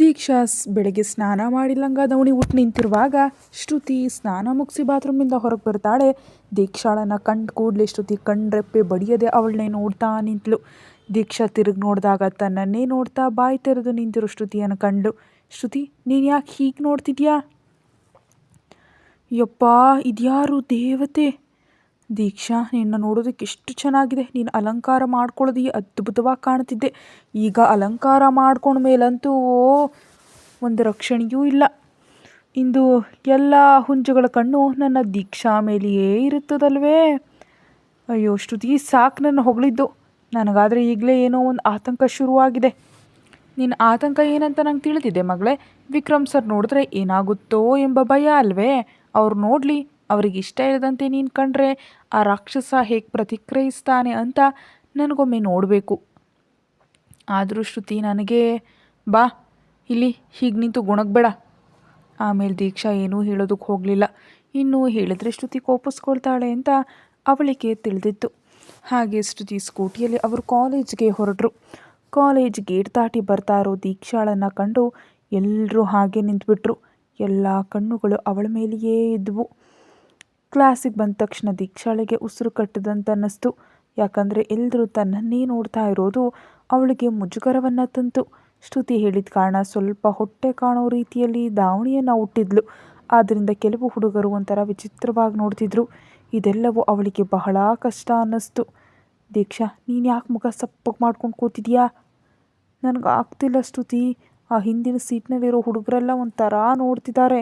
ದೀಕ್ಷಾ ಬೆಳಗ್ಗೆ ಸ್ನಾನ ಮಾಡಿ ಲಂಗ ದಾವಣಿ ಉಟ್ಟು ನಿಂತಿರುವಾಗ ಶ್ರುತಿ ಸ್ನಾನ ಮುಗಿಸಿ ಬಾತ್ರೂಮಿಂದ ಹೊರಗೆ ಬರ್ತಾಳೆ. ದೀಕ್ಷಾಳನ್ನು ಕಂಡು ಕೂಡಲೇ ಶ್ರುತಿ ಕಣ್ರೆಪ್ಪೆ ಬಡಿಯದೆ ಅವಳನ್ನೇ ನೋಡ್ತಾ ನಿಂತಳು ದೀಕ್ಷಾ ತಿರುಗಿ ನೋಡಿದಾಗ ತನ್ನನ್ನೇ ನೋಡ್ತಾ ಬಾಯಿ ತೆರೆದು ನಿಂತಿರೋ ಶ್ರುತಿಯನ್ನು ಕಂಡು ಶ್ರುತಿ, ನೀನು ಯಾಕೆ ಹೀಗೆ ನೋಡ್ತಿದ್ಯಾ? ಯಪ್ಪ, ಇದ್ಯಾರು ದೇವತೆ? ದೀಕ್ಷಾ, ನಿನ್ನ ನೋಡೋದಕ್ಕೆ ಎಷ್ಟು ಚೆನ್ನಾಗಿದೆ. ನೀನು ಅಲಂಕಾರ ಮಾಡ್ಕೊಳ್ಳೋದು ಅದ್ಭುತವಾಗಿ ಕಾಣ್ತಿದ್ದೆ ಈಗ ಅಲಂಕಾರ ಮಾಡ್ಕೊಂಡ ಮೇಲಂತೂ ಒಂದು ರಕ್ಷಣೆಯೂ ಇಲ್ಲ. ಇಂದು ಎಲ್ಲ ಹುಂಜಗಳ ಕಣ್ಣು ನನ್ನ ದೀಕ್ಷಾ ಮೇಲೆಯೇ ಇರುತ್ತದಲ್ವೇ? ಅಯ್ಯೋ, ಶ್ರುತಿ ಸಾಕು ನನ್ನ ಹೊಗಳಿದ್ದು. ನನಗಾದರೆ ಈಗಲೇ ಏನೋ ಒಂದು ಆತಂಕ ಶುರುವಾಗಿದೆ. ನಿನ್ನ ಆತಂಕ ಏನಂತ ನಂಗೆ ತಿಳಿದಿದೆ ಮಗಳೇ. ವಿಕ್ರಮ್ ಸರ್ ನೋಡಿದ್ರೆ ಏನಾಗುತ್ತೋ ಎಂಬ ಭಯ ಅಲ್ವೇ? ಅವ್ರು ನೋಡಲಿ. ಅವ್ರಿಗೆ ಇಷ್ಟ ಇಲ್ಲದಂತೆ ನೀನು ಕಂಡ್ರೆ ಆ ರಾಕ್ಷಸ ಹೇಗೆ ಪ್ರತಿಕ್ರಿಯಿಸ್ತಾನೆ ಅಂತ ನನಗೊಮ್ಮೆ ನೋಡಬೇಕು. ಆದರೂ ಶ್ರುತಿ ನನಗೆ, ಬಾ, ಇಲ್ಲಿ ಹೀಗೆ ನಿಂತು ಗುಣಗಬೇಡ. ಆಮೇಲೆ ದೀಕ್ಷಾ ಏನೂ ಹೇಳೋದಕ್ಕೆ ಹೋಗಲಿಲ್ಲ. ಇನ್ನು ಹೇಳಿದ್ರೆ ಶ್ರುತಿ ಕೋಪಿಸ್ಕೊಳ್ತಾಳೆ ಅಂತ ಅವಳಿಗೆ ತಿಳಿದಿತ್ತು. ಹಾಗೆ ಶ್ರುತಿ ಸ್ಕೂಟಿಯಲ್ಲಿ ಅವರು ಕಾಲೇಜ್ಗೆ ಹೊರಟರು. ಕಾಲೇಜ್ ಗೇಟ್ ದಾಟಿ ಬರ್ತಾ ಇರೋ ದೀಕ್ಷಾಳನ್ನು ಕಂಡು ಎಲ್ಲರೂ ಹಾಗೆ ನಿಂತುಬಿಟ್ರು. ಎಲ್ಲ ಕಣ್ಣುಗಳು ಅವಳ ಮೇಲೆಯೇ ಇದ್ವು. ಕ್ಲಾಸಿಗೆ ಬಂದ ತಕ್ಷಣ ದೀಕ್ಷಾಳಿಗೆ ಉಸಿರು ಕಟ್ಟದಂತ ಅನ್ನಿಸ್ತು ಯಾಕಂದರೆ ಎಲ್ಲರೂ ತನ್ನನ್ನೇ ನೋಡ್ತಾ ಇರೋದು ಅವಳಿಗೆ ಮುಜುಗರವನ್ನು ತಂತು. ಶ್ರುತಿ ಹೇಳಿದ ಕಾರಣ ಸ್ವಲ್ಪ ಹೊಟ್ಟೆ ಕಾಣೋ ರೀತಿಯಲ್ಲಿ ದಾವಣಿಯನ್ನು ಹುಟ್ಟಿದ್ಲು. ಆದ್ದರಿಂದ ಕೆಲವು ಹುಡುಗರು ಒಂಥರ ವಿಚಿತ್ರವಾಗಿ ನೋಡ್ತಿದ್ರು. ಇದೆಲ್ಲವೂ ಅವಳಿಗೆ ಬಹಳ ಕಷ್ಟ ಅನ್ನಿಸ್ತು. ದೀಕ್ಷಾ, ನೀನು ಯಾಕೆ ಮುಖ ಸಪ್ಪಗೆ ಮಾಡ್ಕೊಂಡು ಕೂತಿದ್ಯಾ? ನನಗೆ ಆಗ್ತಿಲ್ಲ ಶ್ರುತಿ. ಆ ಹಿಂದಿನ ಸೀಟ್ನಲ್ಲಿರೋ ಹುಡುಗರೆಲ್ಲ ಒಂಥರ ನೋಡ್ತಿದ್ದಾರೆ.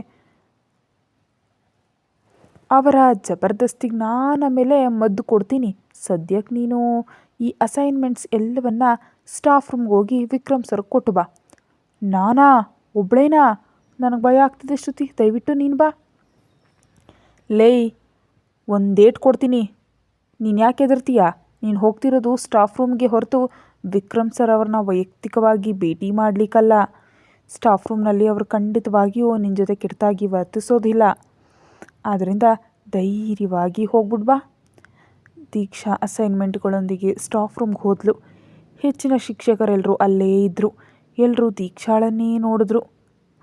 ಅವರ ಜಬರ್ದಸ್ತಿಗೆ ನಾನು ಆಮೇಲೆ ಮದ್ದು ಕೊಡ್ತೀನಿ. ಸದ್ಯಕ್ಕೆ ನೀನು ಈ ಅಸೈನ್ಮೆಂಟ್ಸ್ ಎಲ್ಲವನ್ನ ಸ್ಟಾಫ್ ರೂಮ್ಗೆ ಹೋಗಿ ವಿಕ್ರಮ್ ಸರ್ ಕೊಟ್ಟು ಬಾ. ನಾನಾ, ಒಬ್ಳೇನಾ? ನನಗೆ ಭಯ ಆಗ್ತಿದೆ ಶ್ರುತಿ, ದಯವಿಟ್ಟು ನೀನು ಬಾ. ಲೇಯ್ ಒಂದು ಡೇಟ್ ಕೊಡ್ತೀನಿ. ನೀನು ಯಾಕೆ ಹೆದರ್ತೀಯ? ನೀನು ಹೋಗ್ತಿರೋದು ಸ್ಟಾಫ್ ರೂಮ್ಗೆ ಹೊರತು ವಿಕ್ರಮ್ ಸರ್ ಅವ್ರನ್ನ ವೈಯಕ್ತಿಕವಾಗಿ ಭೇಟಿ ಮಾಡಲಿಕ್ಕಲ್ಲ. ಸ್ಟಾಫ್ ರೂಮ್ನಲ್ಲಿ ಅವರು ಖಂಡಿತವಾಗಿಯೂ ನಿನ್ನ ಜೊತೆ ಕೆಟ್ಟದಾಗಿ ವರ್ತಿಸೋದಿಲ್ಲ. ಆದ್ದರಿಂದ ಧೈರ್ಯವಾಗಿ ಹೋಗ್ಬಿಡ್ ಬಾ. ದೀಕ್ಷಾ ಅಸೈನ್ಮೆಂಟ್ಗಳೊಂದಿಗೆ ಸ್ಟಾಫ್ ರೂಮ್ಗೆ ಹೋದ್ಲು. ಹೆಚ್ಚಿನ ಶಿಕ್ಷಕರೆಲ್ಲರೂ ಅಲ್ಲೇ ಇದ್ದರು ಎಲ್ಲರೂ ದೀಕ್ಷಾಳನ್ನೇ ನೋಡಿದ್ರು.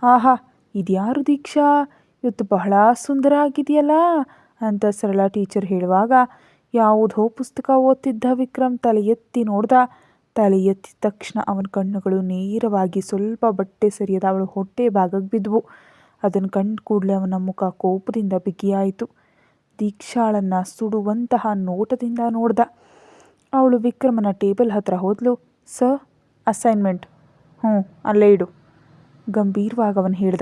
ಆಹಾ, ಇದ್ಯಾರು ದೀಕ್ಷಾ? ಇವತ್ತು ಬಹಳ ಸುಂದರ ಆಗಿದೆಯಲ್ಲ ಅಂತ ಸರಳ ಟೀಚರ್ ಹೇಳುವಾಗ, ಯಾವುದೋ ಪುಸ್ತಕ ಓದ್ತಿದ್ದ ವಿಕ್ರಮ್ ತಲೆ ಎತ್ತಿ ನೋಡ್ದ. ತಲೆ ಎತ್ತಿದ ತಕ್ಷಣ ಅವನ ಕಣ್ಣುಗಳು ನೇರವಾಗಿ ಸ್ವಲ್ಪ ಬಟ್ಟೆ ಸರಿಯದ ಅವಳ ಹೊಟ್ಟೆ ಭಾಗಕ್ಕೆ ಬಿದ್ದವು ಅದನ್ನು ಕಂಡು ಕೂಡಲೇ ಅವನ ಮುಖ ಕೋಪದಿಂದ ಬಿಗಿಯಾಯಿತು. ದೀಕ್ಷಾಳನ್ನು ಸುಡುವಂತಹ ನೋಟದಿಂದ ನೋಡ್ದ. ಅವಳು ವಿಕ್ರಮನ ಟೇಬಲ್ ಹತ್ರ ಹೋದ್ಲು. Sir, assignment. ಹ್ಞೂ, ಅಲ್ಲೇ ಇಡು. ಗಂಭೀರವಾಗಿ ಅವನು ಹೇಳ್ದ.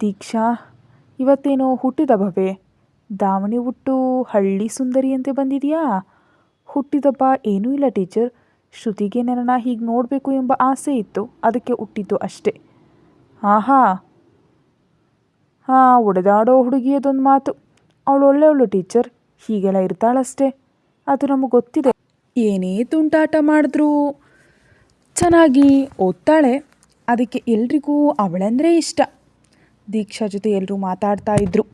ದೀಕ್ಷಾ, ಇವತ್ತೇನೋ ಹುಟ್ಟಿದ ಭವೆ. ದಾವಣಿ ಹುಟ್ಟು, ಹಳ್ಳಿ ಸುಂದರಿ ಸುಂದರಿಯಂತೆ ಬಂದಿದೆಯಾ? ಹುಟ್ಟಿದಬ್ಬ ಏನೂ ಇಲ್ಲ ಟೀಚರ್. ಶ್ರುತಿಗೆ ನನ್ನನ್ನು ಹೀಗೆ ನೋಡಬೇಕು ಎಂಬ ಆಸೆ ಇತ್ತು. ಅದಕ್ಕೆ ಹುಟ್ಟಿದ್ದು ಅಷ್ಟೇ. ಆಹಾ ಹಾಂ ಒಡೆದಾಡೋ ಹುಡುಗಿಯದೊಂದು ಮಾತು. ಅವಳು ಒಳ್ಳೆಯವಳು ಟೀಚರ್, ಹೀಗೆಲ್ಲ ಇರ್ತಾಳಷ್ಟೇ. ಅದು ನಮಗೆ ಗೊತ್ತಿದೆ. ಏನೇ ತುಂಟಾಟ ಮಾಡಿದ್ರೂ ಚೆನ್ನಾಗಿ ಓದ್ತಾಳೆ. ಅದಕ್ಕೆ ಎಲ್ರಿಗೂ ಅವಳಂದರೆ ಇಷ್ಟ. ದೀಕ್ಷಾ ಜೊತೆ ಎಲ್ಲರೂ ಮಾತಾಡ್ತಾ ಇದ್ರು.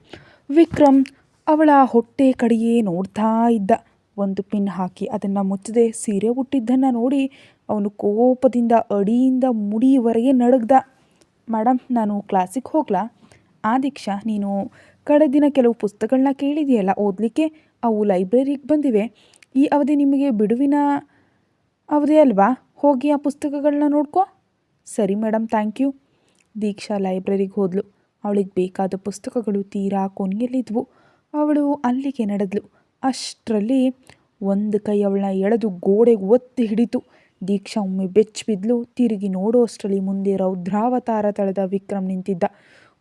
ವಿಕ್ರಮ್ ಅವಳ ಹೊಟ್ಟೆ ಕಡೆಯೇ ನೋಡ್ತಾ ಇದ್ದ. ಒಂದು ಪಿನ್ ಹಾಕಿ ಅದನ್ನು ಮುಚ್ಚದೆ ಸೀರೆ ಹುಟ್ಟಿದ್ದನ್ನು ನೋಡಿ ಅವನು ಕೋಪದಿಂದ ಅಡಿಯಿಂದ ಮುಡಿವರೆಗೆ ನಡಗ್ದ. ಮೇಡಮ್ ನಾನು ಕ್ಲಾಸಿಗೆ ಹೋಗ್ಲಾ? ಆ ದೀಕ್ಷಾ, ನೀನು ಕಳೆದ ದಿನ ಕೆಲವು ಪುಸ್ತಕಗಳನ್ನ ಕೇಳಿದೆಯಲ್ಲ, ಓದಲಿಕ್ಕೆ? ಅವು ಲೈಬ್ರರಿಗೆ ಬಂದಿವೆ. ಈ ಅವಧಿ ನಿಮಗೆ ಬಿಡುವಿನ ಅವಧಿ ಅಲ್ವಾ? ಹೋಗಿ ಆ ಪುಸ್ತಕಗಳನ್ನ ನೋಡ್ಕೊ. ಸರಿ ಮೇಡಮ್ ಥ್ಯಾಂಕ್ ಯು. ದೀಕ್ಷಾ ಲೈಬ್ರರಿಗೆ ಹೋದ್ಲು. ಅವಳಿಗೆ ಬೇಕಾದ ಪುಸ್ತಕಗಳು ತೀರಾ ಕೊನೆಯಲ್ಲಿದ್ವು. ಅವಳು ಅಲ್ಲಿಗೆ ನಡೆದ್ಲು. ಅಷ್ಟರಲ್ಲಿ ಒಂದು ಕೈ ಅವಳನ್ನ ಎಳೆದು ಗೋಡೆಗೆ ಒತ್ತಿ ಹಿಡಿತು. ದೀಕ್ಷಾ ಒಮ್ಮೆ ಬೆಚ್ಚಿ ಬಿದ್ಲು ತಿರುಗಿ ನೋಡೋ ಅಷ್ಟರಲ್ಲಿ ಮುಂದೆ ರೌದ್ರಾವತಾರ ತಳೆದ ವಿಕ್ರಮ್ ನಿಂತಿದ್ದ.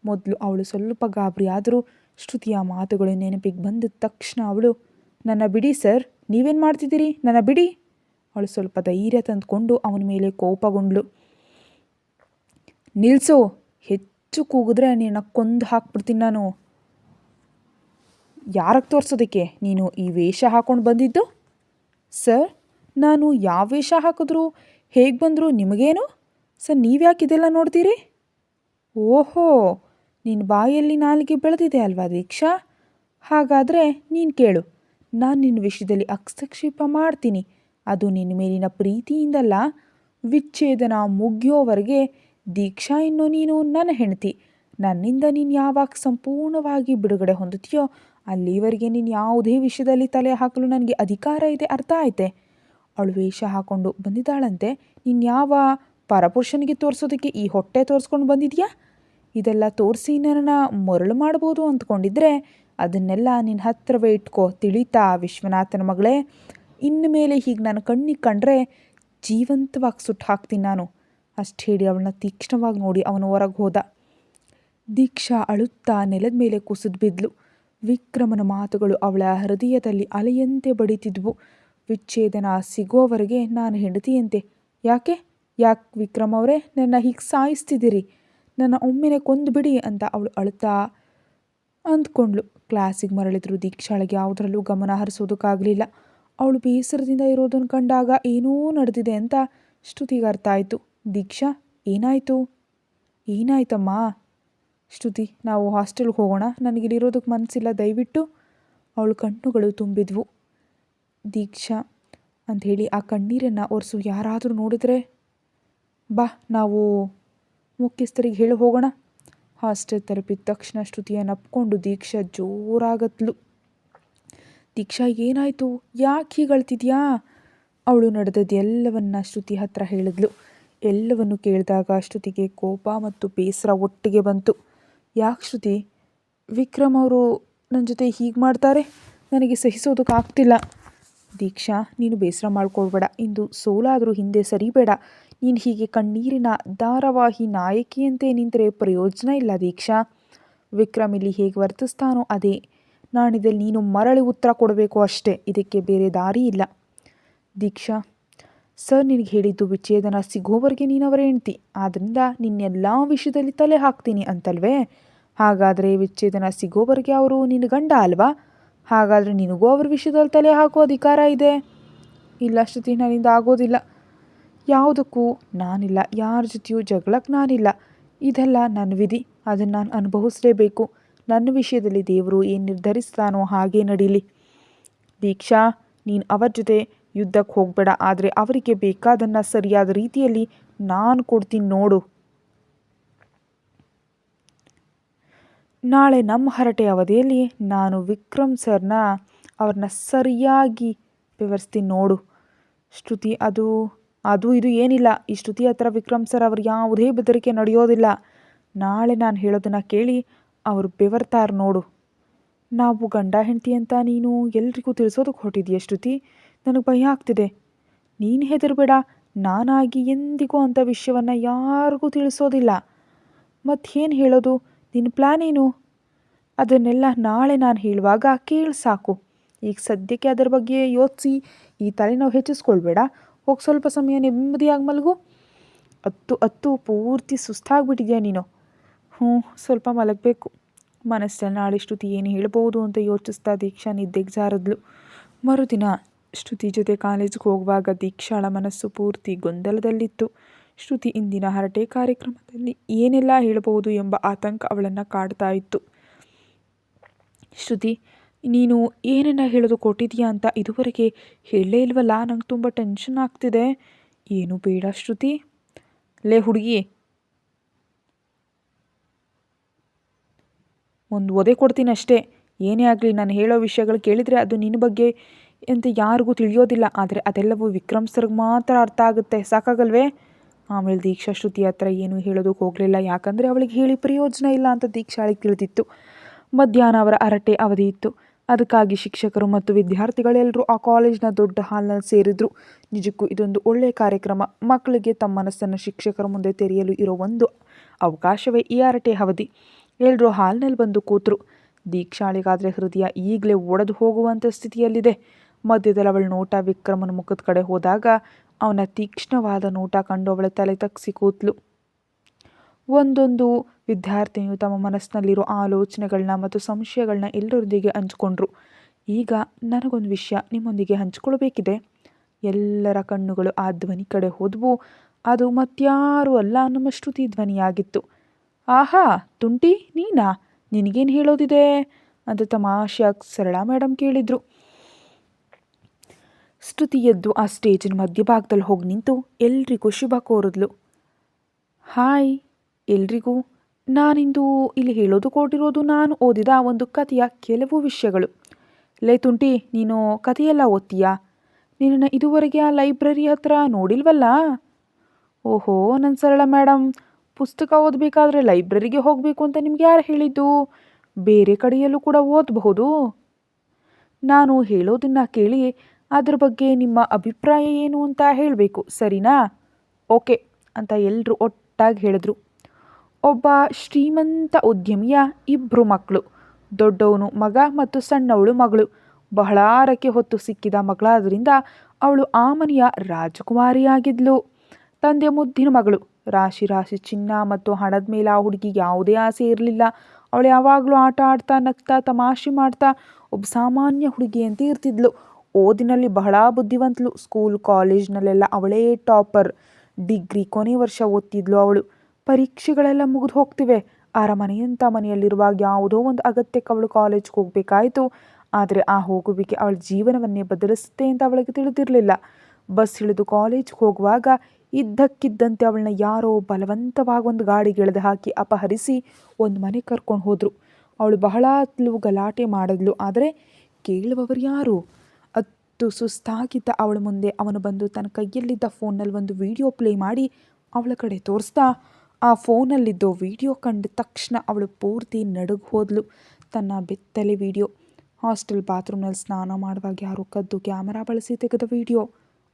ಮೊದಲು ಅವಳು ಸ್ವಲ್ಪ ಗಾಬರಿ, ಆದರೂ ಶ್ರುತಿಯ ಮಾತುಗಳು ನೆನಪಿಗೆ ಬಂದ ತಕ್ಷಣ ಅವಳು, ನನ್ನ ಬಿಡಿ ಸರ್, ನೀವೇನು ಮಾಡ್ತಿದ್ದೀರಿ? ನನ್ನ ಬಿಡಿ? ಅವಳು ಸ್ವಲ್ಪ ಧೈರ್ಯ ತಂದುಕೊಂಡು ಅವನ ಮೇಲೆ ಕೋಪಗೊಂಡ್ಳು. ನಿಲ್ಸೋ, ಹೆಚ್ಚು ಕೂಗಿದ್ರೆ ನಿನ್ನ ಕೊಂದು ಹಾಕ್ಬಿಡ್ತೀನಿ ನಾನು. ಯಾರಕ್ಕೆ ತೋರಿಸೋದಕ್ಕೆ? ನೀನು ಈ ವೇಷ ಹಾಕ್ಕೊಂಡು ಬಂದಿದ್ದು? ಸರ್, ನಾನು ಯಾವ ವೇಷ ಹಾಕಿದ್ರು? ಹೇಗೆ ಬಂದರು? ನಿಮಗೇನು? ಸರ್, ನೀವ್ಯಾಕೆ ಇದೆಲ್ಲ ನೋಡ್ತೀರಿ? ಓಹೋ ನಿನ್ನ ಬಾಯಲ್ಲಿ ನಾಲಿಗೆ ಬೆಳೆದಿದೆ ಅಲ್ವಾ ದೀಕ್ಷಾ? ಹಾಗಾದರೆ ನೀನು ಕೇಳು. ನಾನು ನಿನ್ನ ವಿಷಯದಲ್ಲಿ ಹಸ್ತಕ್ಷೇಪ ಮಾಡ್ತೀನಿ. ಅದು ನಿನ್ನ ಮೇಲಿನ ಪ್ರೀತಿಯಿಂದಲ್ಲ. ವಿಚ್ಛೇದನ ಮುಗಿಯೋವರೆಗೆ ದೀಕ್ಷಾ ಇನ್ನು ನೀನು ನನ್ನ ಹೆಂಡತಿ. ನನ್ನಿಂದ ನೀನು ಯಾವಾಗ ಸಂಪೂರ್ಣವಾಗಿ ಬಿಡುಗಡೆ ಹೊಂದುತ್ತೀಯೋ ಅಲ್ಲಿವರೆಗೆ ನೀನು ಯಾವುದೇ ವಿಷಯದಲ್ಲಿ ತಲೆ ಹಾಕಲು ನನಗೆ ಅಧಿಕಾರ ಇದೆ ಅರ್ಥ ಆಯ್ತೆ. ಅವಳು ವೇಷ ಹಾಕ್ಕೊಂಡು ಬಂದಿದ್ದಾಳಂತೆ. ನೀನು ಯಾವ ಪರಪುರುಷನಿಗೆ ತೋರಿಸೋದಕ್ಕೆ ಈ ಹೊಟ್ಟೆ ತೋರಿಸ್ಕೊಂಡು ಬಂದಿದ್ಯಾ? ಇದೆಲ್ಲ ತೋರಿಸಿ ನನ್ನ ಮರಳು ಮಾಡ್ಬೋದು ಅಂದ್ಕೊಂಡಿದ್ರೆ ಅದನ್ನೆಲ್ಲ ನಿನ್ನ ಹತ್ತಿರವೇ ಇಟ್ಕೋ, ತಿಳಿತಾ ವಿಶ್ವನಾಥನ ಮಗಳೇ. ಇನ್ನು ಮೇಲೆ ಹೀಗೆ ನನ್ನ ಕಣ್ಣಿಗೆ ಕಂಡ್ರೆ ಜೀವಂತವಾಗಿ ಸುಟ್ಟು ಹಾಕ್ತೀನಿ ನಾನು. ಅಷ್ಟು ಹೇಳಿ ಅವಳನ್ನ ತೀಕ್ಷ್ಣವಾಗಿ ನೋಡಿ ಅವನು ಹೊರಗೆ ಹೋದ. ದೀಕ್ಷಾ ಅಳುತ್ತಾ ನೆಲದ ಮೇಲೆ ಕುಸಿದು ಬಿದ್ಲು. ವಿಕ್ರಮನ ಮಾತುಗಳು ಅವಳ ಹೃದಯದಲ್ಲಿ ಅಲೆಯಂತೆ ಬಡಿತಿದ್ವು. ವಿಚ್ಛೇದನ ಸಿಗೋವರೆಗೆ ನಾನು ಹೆಂಡತಿಯಂತೆ. ಯಾಕೆ? ಯಾಕೆ ವಿಕ್ರಮ್ ಅವರೇ? ನನ್ನ ಹೀಗೆ ಸಾಯಿಸ್ತಿದ್ದೀರಿ? ನನ್ನ ಒಮ್ಮೆನೆ ಕೊಂದು ಬಿಡಿ ಅಂತ ಅವಳು ಅಳುತ್ತಾ ಅಂದ್ಕೊಂಡ್ಳು. ಕ್ಲಾಸಿಗೆ ಮರಳಿದ್ರು ದೀಕ್ಷಾಳಿಗೆ ಯಾವುದರಲ್ಲೂ ಗಮನ ಹರಿಸೋದಕ್ಕಾಗಲಿಲ್ಲ ಅವಳು ಬೇಸರದಿಂದ ಇರೋದನ್ನು ಕಂಡಾಗ ಏನೋ ನಡೆದಿದೆ ಅಂತ ಶ್ರುತಿಗೆ ಅರ್ಥ ಆಯಿತು. ದೀಕ್ಷಾ, ಏನಾಯಿತು? ಏನಾಯ್ತಮ್ಮ? ಶ್ರುತಿ, ನಾವು ಹಾಸ್ಟೆಲ್ಗೆ ಹೋಗೋಣ. ನನಗಿಲ್ಲಿರೋದಕ್ಕೆ ಮನಸ್ಸಿಲ್ಲ. ದಯವಿಟ್ಟು. ಅವಳು ಕಣ್ಣುಗಳು ತುಂಬಿದ್ವು. ದೀಕ್ಷಾ, ಅಂಥೇಳಿ ಆ ಕಣ್ಣೀರನ್ನು ಒರೆಸು. ಯಾರಾದರೂ ನೋಡಿದ್ರೆ ಬಾ, ನಾವು ಮುಖ್ಯಸ್ಥರಿಗೆ ಹೇಳಿ ಹೋಗೋಣ. ಹಾಸ್ಟೆಲ್ ತಲುಪಿದ ತಕ್ಷಣ ಶ್ರುತಿಯನ್ನು ಅಪ್ಕೊಂಡು ದೀಕ್ಷಾ ಜೋರಾಗತ್ಲು ದೀಕ್ಷಾ, ಏನಾಯಿತು? ಯಾಕೆ ಹೀಗೆ ಅಳ್ತಿದ್ಯಾ? ಅವಳು ನಡೆದದ್ದು ಎಲ್ಲವನ್ನ ಶ್ರುತಿ ಹತ್ರ ಹೇಳಿದ್ಲು. ಎಲ್ಲವನ್ನು ಕೇಳಿದಾಗ ಶ್ರುತಿಗೆ ಕೋಪ ಮತ್ತು ಬೇಸರ ಒಟ್ಟಿಗೆ ಬಂತು. ಯಾಕೆ ಶ್ರುತಿ? ವಿಕ್ರಮ್ ಅವರು ನನ್ನ ಜೊತೆ ಹೀಗೆ ಮಾಡ್ತಾರೆ? ನನಗೆ ಸಹಿಸೋದಕ್ಕಾಗ್ತಿಲ್ಲ. ದೀಕ್ಷಾ, ನೀನು ಬೇಸರ ಮಾಡ್ಕೊಳ್ಬೇಡ. ಇಂದು ಸೋಲಾದರೂ ಹಿಂದೆ ಸರಿಬೇಡ. ನೀನು ಹೀಗೆ ಕಣ್ಣೀರಿನ ಧಾರಾವಾಹಿ ನಾಯಕಿಯಂತೆ ನಿಂತರೆ ಪ್ರಯೋಜನ ಇಲ್ಲ ದೀಕ್ಷಾ. ವಿಕ್ರಮ್ ಇಲ್ಲಿ ಹೇಗೆ ವರ್ತಿಸ್ತಾನೋ ಅದೇ. ನಾಣಿದಲ್ಲಿ ನೀನು ಮರಳಿ ಉತ್ತರ ಕೊಡಬೇಕು ಅಷ್ಟೇ. ಇದಕ್ಕೆ ಬೇರೆ ದಾರಿ ಇಲ್ಲ. ದೀಕ್ಷಾ, ಸರ್ ನಿನಗೆ ಹೇಳಿದ್ದು ವಿಚ್ಛೇದನ ಸಿಗೋವರೆಗೆ ನೀನವರ ಹೆಂಡ್ತಿ. ಆದ್ದರಿಂದ ನಿನ್ನೆಲ್ಲ ವಿಷಯದಲ್ಲಿ ತಲೆ ಹಾಕ್ತೀನಿ ಅಂತಲ್ವೇ? ಹಾಗಾದರೆ ವಿಚ್ಛೇದನ ಸಿಗೋವರೆಗೆ ಅವರು ನಿನ್ನ ಗಂಡ ಅಲ್ವಾ? ಹಾಗಾದರೆ ನಿನಗೂ ಅವ್ರ ವಿಷಯದಲ್ಲಿ ತಲೆ ಹಾಕೋ ಅಧಿಕಾರ ಇದೆ? ಇಲ್ಲ ಶ್ರುತಿ ನನ್ನಿಂದ ಆಗೋದಿಲ್ಲ. ಯಾವುದಕ್ಕೂ ನಾನಿಲ್ಲ, ಯಾರ ಜೊತೆಯೂ ಜಗಳಕ್ಕೆ ನಾನಿಲ್ಲ. ಇದೆಲ್ಲ ನನ್ನ ವಿಧಿ, ಅದನ್ನು ನಾನು ಅನುಭವಿಸಲೇಬೇಕು. ನನ್ನ ವಿಷಯದಲ್ಲಿ ದೇವರು ಏನು ನಿರ್ಧರಿಸ್ತಾನೋ ಹಾಗೇ ನಡೀಲಿ. ದೀಕ್ಷಾ, ನೀನು ಅವರ ಜೊತೆ ಯುದ್ಧಕ್ಕೆ ಹೋಗಬೇಡ, ಆದರೆ ಅವರಿಗೆ ಬೇಕಾದನ್ನು ಸರಿಯಾದ ರೀತಿಯಲ್ಲಿ ನಾನು ಕೊಡ್ತೀನಿ ನೋಡು. ನಾಳೆ ನಮ್ಮ ಹರಟೆ ಅವಧಿಯಲ್ಲಿ ನಾನು ವಿಕ್ರಮ್ ಸರ್ನ ಅವ್ರನ್ನ ಸರಿಯಾಗಿ ವಿವರಿಸ್ತೀನಿ ನೋಡು. ಶ್ರುತಿ, ಅದು ಅದು, ಇದು ಏನಿಲ್ಲ. ಈ ಶ್ರುತಿ ಹತ್ರ ವಿಕ್ರಮ್ ಸರ್ ಅವ್ರು ಯಾವುದೇ ಬೆದರಿಕೆ ನಡೆಯೋದಿಲ್ಲ. ನಾಳೆ ನಾನು ಹೇಳೋದನ್ನು ಕೇಳಿ ಅವರು ಬೆವರ್ತಾರೆ ನೋಡು. ನಾವು ಗಂಡ ಹೆಂಡತಿ ಅಂತ ನೀನು ಎಲ್ರಿಗೂ ತಿಳಿಸೋದಕ್ಕೆ ಹೊರಟಿದೀಯ ಶ್ರುತಿ? ನನಗೆ ಭಯ ಆಗ್ತಿದೆ. ನೀನು ಹೆದರಬೇಡ. ನಾನಾಗಿ ಎಂದಿಗೂ ಅಂಥ ವಿಷಯವನ್ನು ಯಾರಿಗೂ ತಿಳಿಸೋದಿಲ್ಲ. ಮತ್ತೇನು ಹೇಳೋದು? ನಿನ್ನ ಪ್ಲ್ಯಾನ್ ಏನು? ಅದನ್ನೆಲ್ಲ ನಾಳೆ ನಾನು ಹೇಳುವಾಗ ಕೇಳಿ ಸಾಕು. ಈಗ ಸದ್ಯಕ್ಕೆ ಅದರ ಬಗ್ಗೆ ಯೋಚಿಸಿ, ಈ ತಲೆನೋವು ಹೆಚ್ಚಿಸ್ಕೊಳ್ಬೇಡ. ಹೋಗಿ ಸ್ವಲ್ಪ ಸಮಯ ನೆಮ್ಮದಿಯಾಗಿ ಮಲಗು. ಹತ್ತು ಹತ್ತು, ಪೂರ್ತಿ ಸುಸ್ತಾಗ್ಬಿಟ್ಟಿದ್ಯಾ ನೀನು? ಹ್ಞೂ, ಸ್ವಲ್ಪ ಮಲಗಬೇಕು. ಮನಸ್ಸಲ್ಲಿ ನಾಳೆ ಶ್ರುತಿ ಏನು ಹೇಳ್ಬೋದು ಅಂತ ಯೋಚಿಸ್ತಾ ದೀಕ್ಷಾ ನಿದ್ದೆಗೆ ಜಾರದ್ಲು. ಮರುದಿನ ಶ್ರುತಿ ಜೊತೆ ಕಾಲೇಜಿಗೆ ಹೋಗುವಾಗ ದೀಕ್ಷಾಳ ಮನಸ್ಸು ಪೂರ್ತಿ ಗೊಂದಲದಲ್ಲಿತ್ತು. ಶ್ರುತಿ ಇಂದಿನ ಹರಟೆ ಕಾರ್ಯಕ್ರಮದಲ್ಲಿ ಏನೆಲ್ಲ ಹೇಳಬಹುದು ಎಂಬ ಆತಂಕ ಅವಳನ್ನು ಕಾಡ್ತಾ ಇತ್ತು. ಶ್ರುತಿ, ನೀನು ಏನನ್ನ ಹೇಳೋದು ಕೊಟ್ಟಿದೀಯಾ ಅಂತ ಇದುವರೆಗೆ ಹೇಳಲೇ ಇಲ್ವಲ್ಲ? ನಂಗೆ ತುಂಬ ಟೆನ್ಷನ್ ಆಗ್ತಿದೆ. ಏನು ಬೇಡ ಶ್ರುತಿ. ಲೇ ಹುಡುಗಿ, ಒಂದು ಒದೆ ಕೊಡ್ತೀನಿ ಅಷ್ಟೇ. ಏನೇ ಆಗಲಿ, ನಾನು ಹೇಳೋ ವಿಷಯಗಳು ಕೇಳಿದರೆ ಅದು ನಿನ್ನ ಬಗ್ಗೆ ಅಂತ ಯಾರಿಗೂ ತಿಳಿಯೋದಿಲ್ಲ. ಆದರೆ ಅದೆಲ್ಲವೂ ವಿಕ್ರಮ್ ಸರ್ಗೆ ಮಾತ್ರ ಅರ್ಥ ಆಗುತ್ತೆ. ಸಾಕಾಗಲ್ವೇ? ಆಮೇಲೆ ದೀಕ್ಷಾ ಶ್ರುತಿ ಹತ್ರ ಏನು ಹೇಳೋದಕ್ಕೆ ಹೋಗಲಿಲ್ಲ. ಯಾಕಂದರೆ ಅವಳಿಗೆ ಹೇಳಿ ಪ್ರಯೋಜನ ಇಲ್ಲ ಅಂತ ದೀಕ್ಷಾಳಿಗೆ ತಿಳಿದಿತ್ತು. ಮಧ್ಯಾಹ್ನ ಅವರ ಹರಟೆ ಅವಧಿ ಇತ್ತು. ಅದಕ್ಕಾಗಿ ಶಿಕ್ಷಕರು ಮತ್ತು ವಿದ್ಯಾರ್ಥಿಗಳೆಲ್ಲರೂ ಆ ಕಾಲೇಜ್ನ ದೊಡ್ಡ ಹಾಲ್ನಲ್ಲಿ ಸೇರಿದ್ರು. ನಿಜಕ್ಕೂ ಇದೊಂದು ಒಳ್ಳೆಯ ಕಾರ್ಯಕ್ರಮ. ಮಕ್ಕಳಿಗೆ ತಮ್ಮ ಮನಸ್ಸನ್ನು ಶಿಕ್ಷಕರ ಮುಂದೆ ತೆರೆಯಲು ಇರೋ ಒಂದು ಅವಕಾಶವೇ ಈ ಅರಟೆ ಅವಧಿ. ಎಲ್ಲರೂ ಹಾಲ್ನಲ್ಲಿ ಬಂದು ಕೂತರು. ದೀಕ್ಷಾಳಿಗಾದರೆ ಹೃದಯ ಈಗಲೇ ಒಡೆದು ಹೋಗುವಂಥ ಸ್ಥಿತಿಯಲ್ಲಿದೆ. ಮಧ್ಯದಲ್ಲಿ ಅವಳ ನೋಟ ವಿಕ್ರಮನ ಮುಖದ ಕಡೆ ಹೋದಾಗ ಅವನ ತೀಕ್ಷ್ಣವಾದ ನೋಟ ಕಂಡು ಅವಳ ತಲೆ ತಗ್ಸಿ ಕೂತ್ಲು ಒಂದೊಂದು ವಿದ್ಯಾರ್ಥಿನಿಯು ತಮ್ಮ ಮನಸ್ಸಿನಲ್ಲಿರೋ ಆಲೋಚನೆಗಳನ್ನ ಮತ್ತು ಸಂಶಯಗಳನ್ನ ಎಲ್ಲರೊಂದಿಗೆ ಹಂಚ್ಕೊಂಡ್ರು. ಈಗ ನನಗೊಂದು ವಿಷಯ ನಿಮ್ಮೊಂದಿಗೆ ಹಂಚ್ಕೊಳ್ಬೇಕಿದೆ. ಎಲ್ಲರ ಕಣ್ಣುಗಳು ಆ ಧ್ವನಿ ಕಡೆ ಹೋದವು. ಅದು ಮತ್ಯಾರೂ ಅಲ್ಲ ನಮ್ಮ ಶ್ರುತಿ ಧ್ವನಿಯಾಗಿತ್ತು ಆಹಾ, ತುಂಟಿ, ನೀನಾ? ನಿನಗೇನು ಹೇಳೋದಿದೆ? ಅಂತ ತಮಾಷೆಯಾಗಿ ಸರಳ ಮೇಡಮ್ ಕೇಳಿದರು. ಸ್ತುತಿ ಎದ್ದು ಆ ಸ್ಟೇಜಿನ ಮಧ್ಯಭಾಗದಲ್ಲಿ ಹೋಗಿ ನಿಂತು ಎಲ್ರಿಗೂ ಶುಭ ಕೋರಿದ್ಲು. ಹಾಯ್, ಎಲ್ರಿಗೂ. ನಾನಿಂದು ಇಲ್ಲಿ ಹೇಳೋದು ಕೊಟ್ಟಿರೋದು ನಾನು ಓದಿದ ಒಂದು ಕಥೆಯ ಕೆಲವು ವಿಷಯಗಳು. ಲೈತುಂಟಿ ನೀನು ಕಥೆಯೆಲ್ಲ ಓದ್ತೀಯಾ? ನಿನ್ನ ಇದುವರೆಗೆ ಆ ಲೈಬ್ರರಿ ಹತ್ರ ನೋಡಿಲ್ವಲ್ಲ? ಓಹೋ ನನ್ನ ಸರಳ ಮೇಡಮ್ ಪುಸ್ತಕ ಓದಬೇಕಾದ್ರೆ ಲೈಬ್ರರಿಗೆ ಹೋಗಬೇಕು ಅಂತ ನಿಮ್ಗೆ ಯಾರು ಹೇಳಿದ್ದು? ಬೇರೆ ಕಡೆಯಲ್ಲೂ ಕೂಡ ಓದಬಹುದು? ನಾನು ಹೇಳೋದನ್ನು ಕೇಳಿ ಅದ್ರ ಬಗ್ಗೆ ನಿಮ್ಮ ಅಭಿಪ್ರಾಯ ಏನು ಅಂತ ಹೇಳಬೇಕು, ಸರಿನಾ? ಓಕೆ ಅಂತ ಎಲ್ಲರೂ ಒಟ್ಟಾಗಿ ಹೇಳಿದ್ರು. ಒಬ್ಬ ಶ್ರೀಮಂತ ಉದ್ಯಮಿಯ ಇಬ್ಬರು ಮಕ್ಕಳು ದೊಡ್ಡವನು ಮಗ ಮತ್ತು ಸಣ್ಣವಳು ಮಗಳು. ಬಹಳ ಹೊತ್ತು ಸಿಕ್ಕಿದ ಮಗಳಾದ್ರಿಂದ ಅವಳು ಆ ಮನೆಯ ರಾಜಕುಮಾರಿಯಾಗಿದ್ಲು. ತಂದೆ ಮುದ್ದಿನ ಮಗಳು, ರಾಶಿ ರಾಶಿ ಚಿನ್ನ ಮತ್ತು ಹಣದ ಮೇಲೆ ಆ ಹುಡುಗಿ ಯಾವುದೇ ಆಸೆ ಇರಲಿಲ್ಲ. ಅವಳು ಯಾವಾಗಲೂ ಆಟ ಆಡ್ತಾ ನಗ್ತಾ ತಮಾಷೆ ಮಾಡ್ತಾ ಒಬ್ಬ ಸಾಮಾನ್ಯ ಹುಡುಗಿ ಅಂತ ಇರ್ತಿದ್ಲು. ಓದಿನಲ್ಲಿ ಬಹಳ ಬುದ್ಧಿವಂತಳು ಸ್ಕೂಲ್ ಕಾಲೇಜ್ನಲ್ಲೆಲ್ಲ ಅವಳೇ ಟಾಪರ್ ಡಿಗ್ರಿ ಕೊನೆ ವರ್ಷ ಓದ್ತಿದ್ಲು ಅವಳು. ಪರೀಕ್ಷೆಗಳೆಲ್ಲ ಮುಗಿದು ಹೋಗ್ತಿವೆ. ಅರಮನೆಯಂಥ ಮನೆಯಲ್ಲಿರುವಾಗ ಯಾವುದೋ ಒಂದು ಅಗತ್ಯಕ್ಕೆ ಅವಳು ಕಾಲೇಜ್ಗೆ ಹೋಗಬೇಕಾಯಿತು. ಆದರೆ ಆ ಹೋಗುವಿಕೆ ಅವಳ ಜೀವನವನ್ನೇ ಬದಲಿಸುತ್ತೆ ಅಂತ ಅವಳಿಗೆ ತಿಳಿದಿರಲಿಲ್ಲ. ಬಸ್ ಇಳಿದು ಕಾಲೇಜ್ಗೆ ಹೋಗುವಾಗ ಇದ್ದಕ್ಕಿದ್ದಂತೆ ಅವಳನ್ನ ಯಾರೋ ಬಲವಂತವಾಗಿ ಒಂದು ಗಾಡಿ ಎಳೆದು ಹಾಕಿ ಅಪಹರಿಸಿ ಒಂದು ಮನೆ ಕರ್ಕೊಂಡು ಹೋದರು. ಅವಳು ಬಹಳ ಗಲಾಟೆ ಮಾಡಿದ್ಲು. ಆದರೆ ಕೇಳುವವರು ಯಾರು? ಅತ್ತು ಸುಸ್ತಾಗಿದ್ದ ಅವಳ ಮುಂದೆ ಅವನು ಬಂದು ತನ್ನ ಕೈಯಲ್ಲಿದ್ದ ಫೋನಲ್ಲಿ ಒಂದು ವಿಡಿಯೋ ಪ್ಲೇ ಮಾಡಿ ಅವಳ ಕಡೆ ತೋರಿಸ್ತಾ ಆ ಫೋನಲ್ಲಿದ್ದ ವಿಡಿಯೋ ಕಂಡ ತಕ್ಷಣ ಅವಳು ಪೂರ್ತಿ ನಡುಗು ಹೋದ್ಲು. ತನ್ನ ಬೆತ್ತಲೆ ವಿಡಿಯೋ, ಹಾಸ್ಟೆಲ್ ಬಾತ್ರೂಮ್ನಲ್ಲಿ ಸ್ನಾನ ಮಾಡುವಾಗ ಯಾರು ಕದ್ದು ಕ್ಯಾಮರಾ ಬಳಸಿ ತೆಗೆದ ವಿಡಿಯೋ.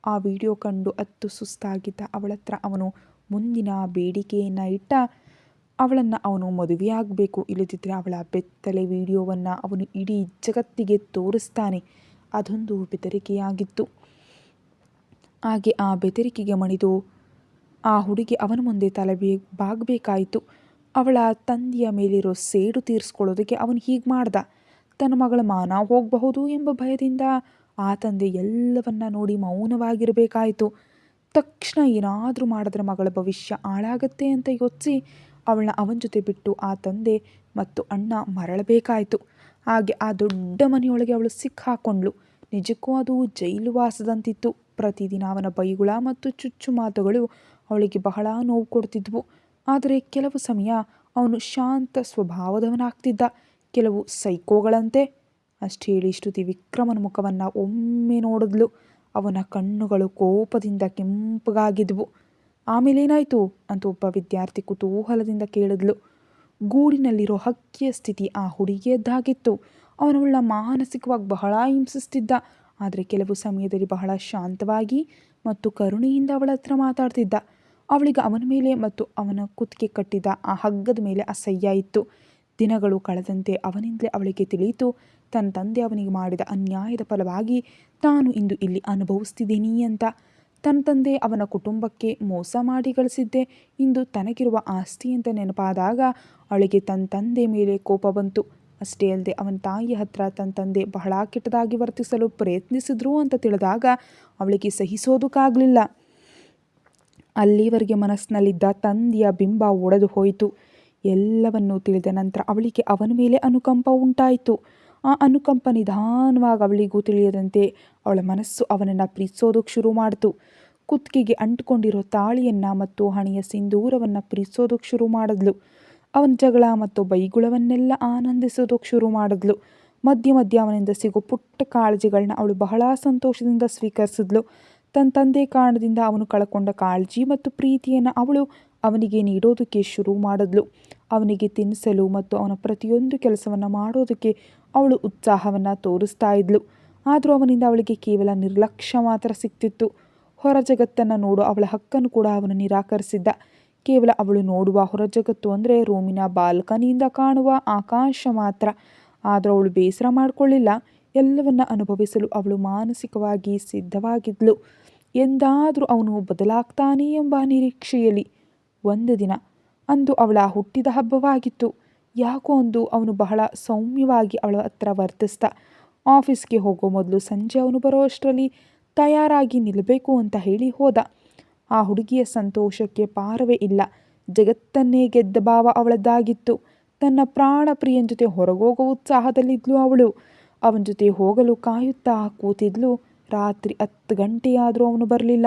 ಆ ವಿಡಿಯೋ ಕಂಡು ಅತ್ತು ಸುಸ್ತಾಗಿದ್ದ ಅವಳ ಹತ್ರ ಅವನು ಮುಂದಿನ ಬೇಡಿಕೆಯನ್ನು ಇಟ್ಟ. ಅವಳನ್ನು ಅವನು ಮದುವೆಯಾಗಬೇಕು ಇಲ್ಲದಿದ್ದರೆ ಅವಳ ಬೆತ್ತಲೆ ವಿಡಿಯೋವನ್ನು ಅವನು ಇಡೀ ಜಗತ್ತಿಗೆ ತೋರಿಸ್ತಾನೆ. ಅದೊಂದು ಬೆದರಿಕೆಯಾಗಿತ್ತು. ಹಾಗೆ ಆ ಬೆದರಿಕೆಗೆ ಮಣಿದು ಆ ಹುಡುಗಿ ಅವನ ಮುಂದೆ ತಲೆ ಬೇ, ಬಾಗಬೇಕಾಯಿತು. ಅವಳ ತಂದೆಯ ಮೇಲಿರೋ ಸೇಡು ತೀರಿಸ್ಕೊಳ್ಳೋದಕ್ಕೆ ಅವನು ಹೀಗೆ ಮಾಡ್ದ. ತನ್ನ ಮಗಳ ಮಾನ ಹೋಗಬಹುದು ಎಂಬ ಭಯದಿಂದ ಆ ತಂದೆ ಎಲ್ಲವನ್ನ ನೋಡಿ ಮೌನವಾಗಿರಬೇಕಾಯಿತು. ತಕ್ಷಣ ಏನಾದರೂ ಮಾಡಿದ್ರೆ ಮಗಳ ಭವಿಷ್ಯ ಹಾಳಾಗತ್ತೆ ಅಂತ ಯೋಚಿಸಿ ಅವಳನ್ನ ಅವನ ಜೊತೆ ಬಿಟ್ಟು ಆ ತಂದೆ ಮತ್ತು ಅಣ್ಣ ಮರಳಬೇಕಾಯಿತು. ಹಾಗೆ ಆ ದೊಡ್ಡ ಮನೆಯೊಳಗೆ ಅವಳು ಸಿಕ್ಕಾಕೊಂಡ್ಳು. ನಿಜಕ್ಕೂ ಅದು ಜೈಲು ವಾಸದಂತಿತ್ತು. ಪ್ರತಿದಿನ ಅವನ ಬೈಗುಳ ಮತ್ತು ಚುಚ್ಚು ಮಾತುಗಳು ಅವಳಿಗೆ ಬಹಳ ನೋವು ಕೊಡ್ತಿದ್ವು. ಆದರೆ ಕೆಲವು ಸಮಯ ಅವನು ಶಾಂತ ಸ್ವಭಾವದವನಾಗ್ತಿದ್ದ. ಕೆಲವು ಸೈಕೋಗಳಂತೆ. ಅಷ್ಟು ಹೇಳಿ ಶ್ರುತಿ ವಿಕ್ರಮನ ಮುಖವನ್ನು ಒಮ್ಮೆ ನೋಡಿದ್ಲು. ಅವನ ಕಣ್ಣುಗಳು ಕೋಪದಿಂದ ಕೆಂಪಗಾಗಿದ್ವು. ಆಮೇಲೆ ಏನಾಯಿತು ಅಂತ ಒಬ್ಬ ವಿದ್ಯಾರ್ಥಿ ಕುತೂಹಲದಿಂದ ಕೇಳಿದ್ಲು. ಗೂಡಿನಲ್ಲಿರೋ ಹಕ್ಕಿಯ ಸ್ಥಿತಿ ಆ ಹುಡುಗಿಯದ್ದಾಗಿತ್ತು ಅವನವಳ ಮಾನಸಿಕವಾಗಿ ಬಹಳ ಹಿಂಸಿಸ್ತಿದ್ದ. ಆದರೆ ಕೆಲವು ಸಮಯದಲ್ಲಿ ಬಹಳ ಶಾಂತವಾಗಿ ಮತ್ತು ಕರುಣೆಯಿಂದ ಅವಳ ಹತ್ರ ಮಾತಾಡ್ತಿದ್ದ. ಅವಳಿಗೆ ಅವನ ಮೇಲೆ ಮತ್ತು ಅವನ ಕುತ್ತಿಗೆ ಕಟ್ಟಿದ ಆ ಹಗ್ಗದ ಮೇಲೆ ಅಸಹ್ಯ ಇತ್ತು. ದಿನಗಳು ಕಳೆದಂತೆ ಅವನಿಂದಲೇ ಅವಳಿಗೆ ತಿಳಿಯಿತು, ತನ್ನ ತಂದೆ ಅವನಿಗೆ ಮಾಡಿದ ಅನ್ಯಾಯದ ಫಲವಾಗಿ ತಾನು ಇಂದು ಇಲ್ಲಿ ಅನುಭವಿಸ್ತಿದ್ದೀನಿ ಅಂತ. ತನ್ನ ತಂದೆ ಅವನ ಕುಟುಂಬಕ್ಕೆ ಮೋಸ ಮಾಡಿ ಗಳಿಸಿದ್ದೆ. ಇಂದು ತನಗಿರುವ ಆಸ್ತಿ ಅಂತ ನೆನಪಾದಾಗ ಅವಳಿಗೆ ತನ್ನ ತಂದೆ ಮೇಲೆ ಕೋಪ ಬಂತು. ಅಷ್ಟೇ ಅಲ್ಲದೆ ಅವನ ತಾಯಿಯ ಹತ್ರ ತನ್ನ ತಂದೆ ಬಹಳ ಕೆಟ್ಟದಾಗಿ ವರ್ತಿಸಲು ಪ್ರಯತ್ನಿಸಿದ್ರು ಅಂತ ತಿಳಿದಾಗ ಅವಳಿಗೆ ಸಹಿಸೋದಕ್ಕಾಗಲಿಲ್ಲ. ಅಲ್ಲಿವರೆಗೆ ಮನಸ್ಸಿನಲ್ಲಿದ್ದ ತಂದೆಯ ಬಿಂಬ ಒಡೆದು ಹೋಯಿತು. ಎಲ್ಲವನ್ನೂ ತಿಳಿದ ನಂತರ ಅವಳಿಗೆ ಅವನ ಮೇಲೆ ಅನುಕಂಪ ಉಂಟಾಯಿತು. ಆ ಅನುಕಂಪ ನಿಧಾನವಾಗಿ ಅವಳಿಗೂ ತಿಳಿಯದಂತೆ ಅವಳ ಮನಸ್ಸು ಅವನನ್ನು ಪ್ರೀತಿಸೋದಕ್ಕೆ ಶುರು ಮಾಡಿತು. ಕುತ್ತಿಗೆಗೆ ಅಂಟ್ಕೊಂಡಿರೋ ತಾಳಿಯನ್ನು ಮತ್ತು ಹಣೆಯ ಸಿಂಧೂರವನ್ನು ಪ್ರೀತಿಸೋದಕ್ಕೆ ಶುರು ಮಾಡಿದ್ಲು. ಅವನ ಜಗಳ ಮತ್ತು ಬೈಗುಳವನ್ನೆಲ್ಲ ಆನಂದಿಸೋದಕ್ಕೆ ಶುರು ಮಾಡಿದ್ಲು. ಮಧ್ಯ ಮಧ್ಯ ಅವನಿಂದ ಸಿಗೋ ಪುಟ್ಟ ಕಾಳಜಿಗಳನ್ನ ಅವಳು ಬಹಳ ಸಂತೋಷದಿಂದ ಸ್ವೀಕರಿಸಿದ್ಲು. ತನ್ನ ತಂದೆ ಕಾರಣದಿಂದ ಅವನು ಕಳ್ಕೊಂಡ ಕಾಳಜಿ ಮತ್ತು ಪ್ರೀತಿಯನ್ನು ಅವಳು ಅವನಿಗೆ ನೀಡೋದಕ್ಕೆ ಶುರು ಮಾಡಿದ್ಲು. ಅವನಿಗೆ ತಿನ್ನಿಸಲು ಮತ್ತು ಅವನ ಪ್ರತಿಯೊಂದು ಕೆಲಸವನ್ನು ಮಾಡೋದಕ್ಕೆ ಅವಳು ಉತ್ಸಾಹವನ್ನು ತೋರಿಸ್ತಾ ಇದ್ಲು. ಆದರೂ ಅವನಿಂದ ಅವಳಿಗೆ ಕೇವಲ ನಿರ್ಲಕ್ಷ್ಯ ಮಾತ್ರ ಸಿಕ್ತಿತ್ತು. ಹೊರ ಜಗತ್ತನ್ನು ನೋಡೋ ಅವಳ ಹಕ್ಕನ್ನು ಕೂಡ ಅವನು ನಿರಾಕರಿಸಿದ್ದ. ಕೇವಲ ಅವಳು ನೋಡುವ ಹೊರ ಜಗತ್ತು ಅಂದರೆ ರೂಮಿನ ಬಾಲ್ಕನಿಯಿಂದ ಕಾಣುವ ಆಕಾಶ ಮಾತ್ರ. ಆದರೂ ಅವಳು ಬೇಸರ ಮಾಡಿಕೊಳ್ಳಿಲ್ಲ. ಎಲ್ಲವನ್ನ ಅನುಭವಿಸಲು ಅವಳು ಮಾನಸಿಕವಾಗಿ ಸಿದ್ಧವಾಗಿದ್ಲು. ಎಂದಾದರೂ ಅವನು ಬದಲಾಗ್ತಾನೆ ಎಂಬ ನಿರೀಕ್ಷೆಯಲ್ಲಿ. ಒಂದು ದಿನ ಅಂದು ಅವಳ ಹುಟ್ಟಿದ ಹಬ್ಬವಾಗಿತ್ತು. ಯಾಕೋ ಒಂದು ಅವನು ಬಹಳ ಸೌಮ್ಯವಾಗಿ ಅವಳ ಹತ್ರ ವರ್ತಿಸ್ದ. ಆಫೀಸ್ಗೆ ಹೋಗೋ ಮೊದಲು ಸಂಜೆ ಅವನು ಬರೋ ಅಷ್ಟರಲ್ಲಿ ತಯಾರಾಗಿ ನಿಲ್ಲಬೇಕು ಅಂತ ಹೇಳಿ ಹೋದ. ಆ ಹುಡುಗಿಯ ಸಂತೋಷಕ್ಕೆ ಪಾರವೇ ಇಲ್ಲ. ಜಗತ್ತನ್ನೇ ಗೆದ್ದ ಭಾವ ಅವಳದ್ದಾಗಿತ್ತು. ತನ್ನ ಪ್ರಾಣ ಪ್ರಿಯನ ಜೊತೆ ಹೊರಗೋಗೋ ಉತ್ಸಾಹದಲ್ಲಿದ್ಲು ಅವಳು. ಅವನ ಜೊತೆ ಹೋಗಲು ಕಾಯುತ್ತಾ ಕೂತಿದ್ಲು. ರಾತ್ರಿ ಹತ್ತು ಗಂಟೆಯಾದರೂ ಅವನು ಬರಲಿಲ್ಲ.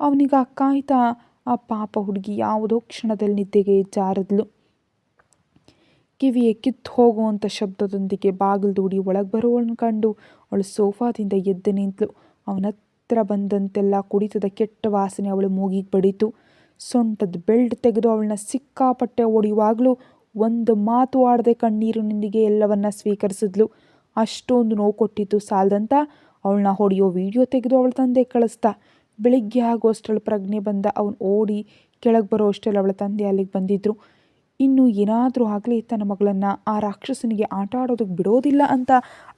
ಅವನಿಗ ಕಾಯ್ತಾ, ಆ ಪಾಪ ಹುಡುಗಿ ಯಾವುದೋ ಕ್ಷಣದಲ್ಲಿ ನಿದ್ದೆಗೆ ಜಾರದ್ಲು. ಕಿವಿಯೇ ಕಿತ್ತು ಹೋಗುವಂಥ ಶಬ್ದದೊಂದಿಗೆ ಬಾಗಿಲು ದೂಡಿ ಒಳಗೆ ಬರುವಳನ್ನು ಕಂಡು ಅವಳು ಸೋಫಾದಿಂದ ಎದ್ದು ನಿಂತಳು ಅವನ ಹತ್ರ ಬಂದಂತೆಲ್ಲ ಕುಡಿತದ ಕೆಟ್ಟ ವಾಸನೆ ಅವಳು ಮೂಗಿಗೆ ಬಡಿತು. ಸೊಂಟದ ಬೆಲ್ಟ್ ತೆಗೆದು ಅವಳನ್ನ ಸಿಕ್ಕಾಪಟ್ಟೆ ಹೊಡೆಯುವಾಗಲೂ ಒಂದು ಮಾತು ಆಡದೆ ಕಣ್ಣೀರಿನೊಂದಿಗೆ ಎಲ್ಲವನ್ನ ಸ್ವೀಕರಿಸಿದ್ಲು. ಅಷ್ಟೊಂದು ನೋವು ಕೊಟ್ಟಿದ್ದು ಸಾಲದಂತ ಅವಳನ್ನ ಹೊಡೆಯೋ ವಿಡಿಯೋ ತೆಗೆದು ಅವಳ ತಂದೆ ಕಳಿಸ್ತಾ ಬೆಳಿಗ್ಗೆ ಆಗೋಷ್ಟರಲ್ಲಿ ಪ್ರಜ್ಞೆ ಬಂದ ಅವನು ಓಡಿ ಕೆಳಗೆ ಬರೋ ಅಷ್ಟರಲ್ಲಿ ಅವಳ ತಂದೆ ಅಲ್ಲಿಗೆ ಬಂದಿದ್ದರು ಇನ್ನು ಏನಾದರೂ ಆಗಲಿ ತನ್ನ ಮಗಳನ್ನು ಆ ರಾಕ್ಷಸನಿಗೆ ಆಟ ಆಡೋದಕ್ಕೆ ಬಿಡೋದಿಲ್ಲ ಅಂತ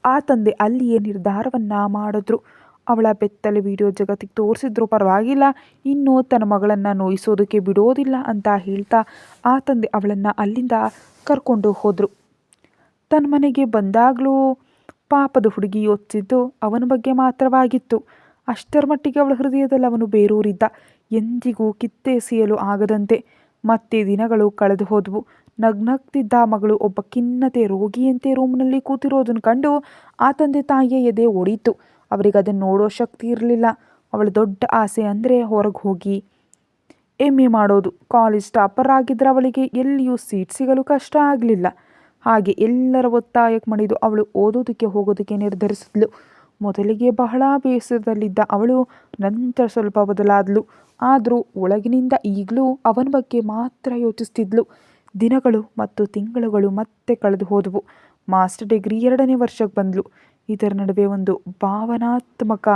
ಆ ತಂದೆ ಅಲ್ಲಿಯೇ ನಿರ್ಧಾರವನ್ನು ಮಾಡಿದ್ರು. ಅವಳ ಬೆತ್ತಲೆ ವಿಡಿಯೋ ಜಗತ್ತಿಗೆ ತೋರಿಸಿದ್ರು, ಪರವಾಗಿಲ್ಲ. ಇನ್ನು ತನ್ನ ಮಗಳನ್ನು ನೋಯಿಸೋದಕ್ಕೆ ಬಿಡೋದಿಲ್ಲ ಅಂತ ಹೇಳ್ತಾ ಆ ತಂದೆ ಅವಳನ್ನು ಅಲ್ಲಿಂದ ಕರ್ಕೊಂಡು ಹೋದರು. ತನ್ನ ಮನೆಗೆ ಬಂದಾಗಲೂ ಪಾಪದ ಹುಡುಗಿ ಯೋಚಿಸಿದ್ದು ಅವನ ಬಗ್ಗೆ ಮಾತ್ರವಾಗಿತ್ತು. ಅಷ್ಟರ ಮಟ್ಟಿಗೆ ಅವಳ ಹೃದಯದಲ್ಲಿ ಅವನು ಬೇರೂರಿದ್ದ. ಎಂದಿಗೂ ಕಿತ್ತೆಸೆಯಲು ಆಗದಂತೆ ಮತ್ತೆ ದಿನಗಳು ಕಳೆದು ಹೋದವು. ನಗ್ನಗ್ತಿದ್ದ ಮಗಳು ಒಬ್ಬ ಖಿನ್ನತೆ ರೋಗಿಯಂತೆ ರೂಮ್ನಲ್ಲಿ ಕೂತಿರೋದನ್ನು ಕಂಡು ಆ ತಂದೆ ತಾಯಿಯ ಎದೆ ಒಡೀತು. ಅವರಿಗೆ ಅದನ್ನು ನೋಡೋ ಶಕ್ತಿ ಇರಲಿಲ್ಲ. ಅವಳ ದೊಡ್ಡ ಆಸೆ ಅಂದರೆ ಹೊರಗೆ ಹೋಗಿ ಎಂ ಎ ಮಾಡೋದು. ಕಾಲೇಜ್ ಟಾಪರ್ ಆಗಿದ್ದರೆ ಅವಳಿಗೆ ಎಲ್ಲಿಯೂ ಸೀಟ್ ಸಿಗಲು ಕಷ್ಟ ಆಗಲಿಲ್ಲ. ಹಾಗೆ ಎಲ್ಲರ ಒತ್ತಾಯಕ್ಕೆ ಮಣಿದು ಅವಳು ಓದೋದಕ್ಕೆ ಹೋಗೋದಕ್ಕೆ ನಿರ್ಧರಿಸಿದ್ಲು. ಮೊದಲಿಗೆ ಬಹಳ ಬೇಸರದಲ್ಲಿದ್ದ ಅವಳು ನಂತರ ಸ್ವಲ್ಪ ಬದಲಾದಳು ಆದರೂ ಒಳಗಿನಿಂದ ಈಗಲೂ ಅವನ ಬಗ್ಗೆ ಮಾತ್ರ ಯೋಚಿಸ್ತಿದ್ಲು. ದಿನಗಳು ಮತ್ತು ತಿಂಗಳುಗಳು ಮತ್ತೆ ಕಳೆದು ಹೋದವು. ಮಾಸ್ಟರ್ ಡಿಗ್ರಿ ಎರಡನೇ ವರ್ಷಕ್ಕೆ ಬಂದಳು ಇದರ ನಡುವೆ ಒಂದು ಭಾವನಾತ್ಮಕ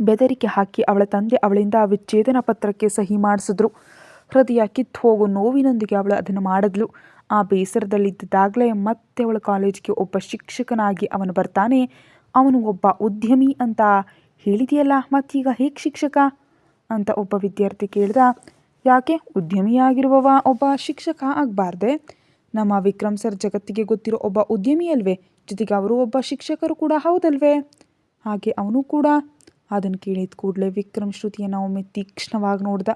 ಬೆದರಿಕೆ ಹಾಕಿ ಅವಳ ತಂದೆ ಅವಳಿಂದ ವಿಚ್ಛೇದನ ಪತ್ರಕ್ಕೆ ಸಹಿ ಮಾಡಿಸಿದ್ರು. ಹೃದಯ ಕಿತ್ತು ಹೋಗೋ ನೋವಿನೊಂದಿಗೆ ಅವಳು ಅದನ್ನು ಮಾಡಿದ್ಲು. ಆ ಬೇಸರದಲ್ಲಿದ್ದಾಗಲೇ ಮತ್ತೆ ಅವಳ ಕಾಲೇಜಿಗೆ ಒಬ್ಬ ಶಿಕ್ಷಕನಾಗಿ ಅವನು ಬರ್ತಾನೆ. ಅವನು ಒಬ್ಬ ಉದ್ಯಮಿ ಅಂತ ಹೇಳಿದೆಯಲ್ಲ, ಮತ್ತೀಗ ಹೇಗೆ ಶಿಕ್ಷಕ? ಅಂತ ಒಬ್ಬ ವಿದ್ಯಾರ್ಥಿ ಕೇಳಿದ, ಯಾಕೆ ಉದ್ಯಮಿಯಾಗಿರುವವ ಒಬ್ಬ ಶಿಕ್ಷಕ ಆಗಬಾರ್ದೆ? ನಮ್ಮ ವಿಕ್ರಮ್ ಸರ್ ಜಗತ್ತಿಗೆ ಗೊತ್ತಿರೋ ಒಬ್ಬ ಉದ್ಯಮಿ ಅಲ್ವೇ? ಜೊತೆಗೆ ಅವರು ಒಬ್ಬ ಶಿಕ್ಷಕರು ಕೂಡ ಹೌದಲ್ವೇ? ಹಾಗೆ ಅವನು ಕೂಡ ಅದನ್ನು ಕೇಳಿದ ಕೂಡಲೇ ವಿಕ್ರಮ್ ಶ್ರುತಿಯನ್ನು ಒಮ್ಮೆ ತೀಕ್ಷ್ಣವಾಗಿ ನೋಡ್ದ.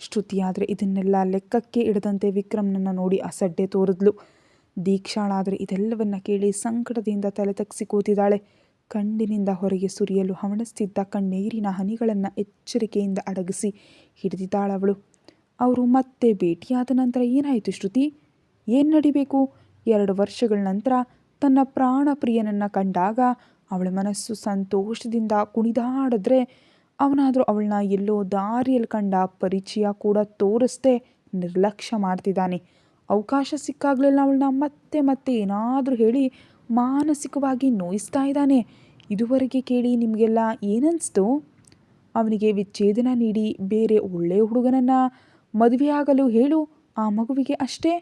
ಶ್ರುತಿ ಆದರೆ ಇದನ್ನೆಲ್ಲ ಲೆಕ್ಕಕ್ಕೆ ಇಡದಂತೆ ವಿಕ್ರಮ್ನನ್ನು ನೋಡಿ ಅಸಡ್ಡೆ ತೋರಿದ್ಲು. ದೀಕ್ಷಾಳಾದರೆ ಇದೆಲ್ಲವನ್ನ ಕೇಳಿ ಸಂಕಟದಿಂದ ತಲೆ ತಗ್ಸಿ ಕೂತಿದ್ದಾಳೆ. ಕಣ್ಣಿನಿಂದ ಹೊರಗೆ ಸುರಿಯಲು ಹವಣಿಸ್ತಿದ್ದ ಕಣ್ಣೀರಿನ ಹನಿಗಳನ್ನು ಎಚ್ಚರಿಕೆಯಿಂದ ಅಡಗಿಸಿ ಹಿಡಿದಿದ್ದಾಳವಳು. ಅವರು ಮತ್ತೆ ಭೇಟಿಯಾದ ನಂತರ ಏನಾಯಿತು ಶ್ರುತಿ? ಏನು ನಡಿಬೇಕು? ಎರಡು ವರ್ಷಗಳ ನಂತರ ತನ್ನ ಪ್ರಾಣಪ್ರಿಯನನ್ನು ಕಂಡಾಗ ಅವಳ ಮನಸ್ಸು ಸಂತೋಷದಿಂದ ಕುಣಿದಾಡಿದ್ರೆ ಅವನಾದರೂ ಅವಳನ್ನ ಎಲ್ಲೋ ದಾರಿಯಲ್ಲಿ ಕಂಡ ಪರಿಚಯ ಕೂಡ ತೋರಿಸ್ದೆ ನಿರ್ಲಕ್ಷ್ಯ ಮಾಡ್ತಿದ್ದಾನೆ. ಅವಕಾಶ ಸಿಕ್ಕಾಗಲೆಲ್ಲ ಅವಳನ್ನ ಮತ್ತೆ ಮತ್ತೆ ಏನಾದರೂ ಹೇಳಿ ಮಾನಸಿಕವಾಗಿ ನೋಯಿಸ್ತಾ ಇದ್ದಾನೆ. ಇದುವರೆಗೆ ಕೇಳಿ ನಿಮಗೆಲ್ಲ ಏನನ್ನಿಸ್ತು ಅವನಿಗೆ ವಿಚ್ಛೇದನ ನೀಡಿ ಬೇರೆ ಒಳ್ಳೆಯ ಹುಡುಗನನ್ನು ಮದುವೆಯಾಗಲು ಹೇಳು, ಆ ಮಗುವಿಗೆ ಅಷ್ಟೇ.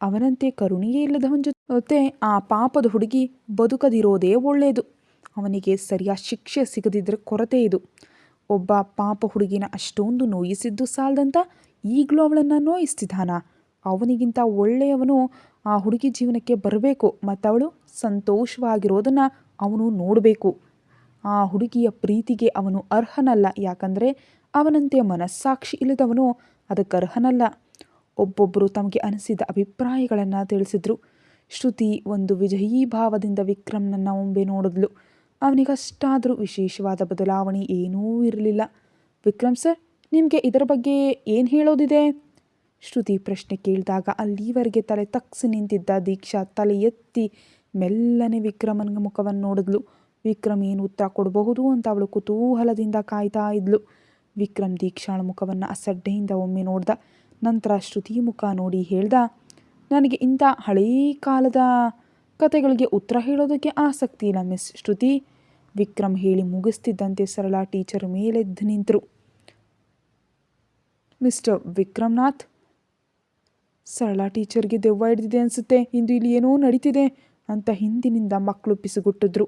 ಅವನಂತೆ ಕರುಣೆಯೇ ಇಲ್ಲದವನ ಜೊತೆ ಆ ಪಾಪದ ಹುಡುಗಿ ಬದುಕದಿರೋದೇ ಒಳ್ಳೆಯದು ಅವನಿಗೆ ಸರಿಯಾದ ಶಿಕ್ಷೆ ಸಿಗದಿದ್ದರೆ ಕೊರತೆ ಇದು. ಒಬ್ಬ ಪಾಪ ಹುಡುಗಿನ ಅಷ್ಟೊಂದು ನೋಯಿಸಿದ್ದು ಸಾಲದಂತ ಈಗಲೂ ಅವಳನ್ನು ನೋಯಿಸ್ತಿದ್ದಾನ? ಅವನಿಗಿಂತ ಒಳ್ಳೆಯವನು ಆ ಹುಡುಗಿ ಜೀವನಕ್ಕೆ ಬರಬೇಕು ಮತ್ತು ಅವಳು ಸಂತೋಷವಾಗಿರೋದನ್ನು ಅವನು ನೋಡಬೇಕು. ಆ ಹುಡುಗಿಯ ಪ್ರೀತಿಗೆ ಅವನು ಅರ್ಹನಲ್ಲ, ಯಾಕಂದರೆ ಅವನಂತೆ ಮನಸ್ಸಾಕ್ಷಿ ಇಲ್ಲದವನು ಅದಕ್ಕೆ ಅರ್ಹನಲ್ಲ. ಒಬ್ಬೊಬ್ಬರು ತಮಗೆ ಅನಿಸಿದ ಅಭಿಪ್ರಾಯಗಳನ್ನು ತಿಳಿಸಿದ್ರು. ಶ್ರುತಿ ಒಂದು ವಿಜಯೀ ಭಾವದಿಂದ ವಿಕ್ರಮ್ನನ್ನ ಒಮ್ಮೆ ನೋಡಿದ್ಲು. ಅವನಿಗಷ್ಟಾದರೂ ವಿಶೇಷವಾದ ಬದಲಾವಣೆ ಏನೂ ಇರಲಿಲ್ಲ. ವಿಕ್ರಮ್ ಸರ್, ನಿಮಗೆ ಇದರ ಬಗ್ಗೆ ಏನು ಹೇಳೋದಿದೆ? ಶ್ರುತಿ ಪ್ರಶ್ನೆ ಕೇಳಿದಾಗ ಅಲ್ಲಿವರೆಗೆ ತಲೆ ತಗ್ಸಿ ನಿಂತಿದ್ದ ದೀಕ್ಷಾ ತಲೆ ಎತ್ತಿ ಮೆಲ್ಲನೆ ವಿಕ್ರಮನ ಮುಖವನ್ನು ನೋಡಿದ್ಲು. ವಿಕ್ರಮ್ ಏನು ಉತ್ತರ ಕೊಡಬಹುದು ಅಂತ ಅವಳು ಕುತೂಹಲದಿಂದ ಕಾಯ್ತಾ ಇದ್ಲು. ವಿಕ್ರಮ್ ದೀಕ್ಷಾಳ ಮುಖವನ್ನು ಅಸಡ್ಡೆಯಿಂದ ಒಮ್ಮೆ ನೋಡ್ದ. ನಂತರ ಶ್ರುತಿ ಮುಖ ನೋಡಿ ಹೇಳ್ದ, ನನಗೆ ಇಂಥ ಹಳೇ ಕಾಲದ ಕತೆಗಳಿಗೆ ಉತ್ತರ ಹೇಳೋದಕ್ಕೆ ಆಸಕ್ತಿ ಇಲ್ಲ ಮಿಸ್ ಶ್ರುತಿ, ವಿಕ್ರಮ್ ಹೇಳಿ ಮುಗಿಸ್ತಿದ್ದಂತೆ ಸರಳ ಟೀಚರ್ ಮೇಲೆದ್ದು ನಿಂತರು. ಮಿಸ್ಟರ್ ವಿಕ್ರಮ್ನಾಥ್ ಸರಳ ಟೀಚರ್ಗೆ ದೆವ್ವ ಹಿಡಿದಿದೆ ಅನಿಸುತ್ತೆ, ಇಂದು ಇಲ್ಲಿ ಏನೋ ನಡೀತಿದೆ ಅಂತ ಹಿಂದಿನಿಂದ ಮಕ್ಕಳು ಪಿಸುಗುಟ್ಟಿದ್ರು.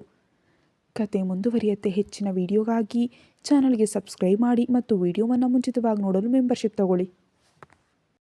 ಕತೆ ಮುಂದುವರಿಯತ್ತೆ ಹೆಚ್ಚಿನ ವಿಡಿಯೋಗಾಗಿ ಚಾನಲ್ಗೆ ಸಬ್ಸ್ಕ್ರೈಬ್ ಮಾಡಿ ಮತ್ತು ವಿಡಿಯೋವನ್ನು ಮುಂಚಿತವಾಗಿ ನೋಡಲು ಮೆಂಬರ್ಶಿಪ್ ತಗೊಳ್ಳಿ.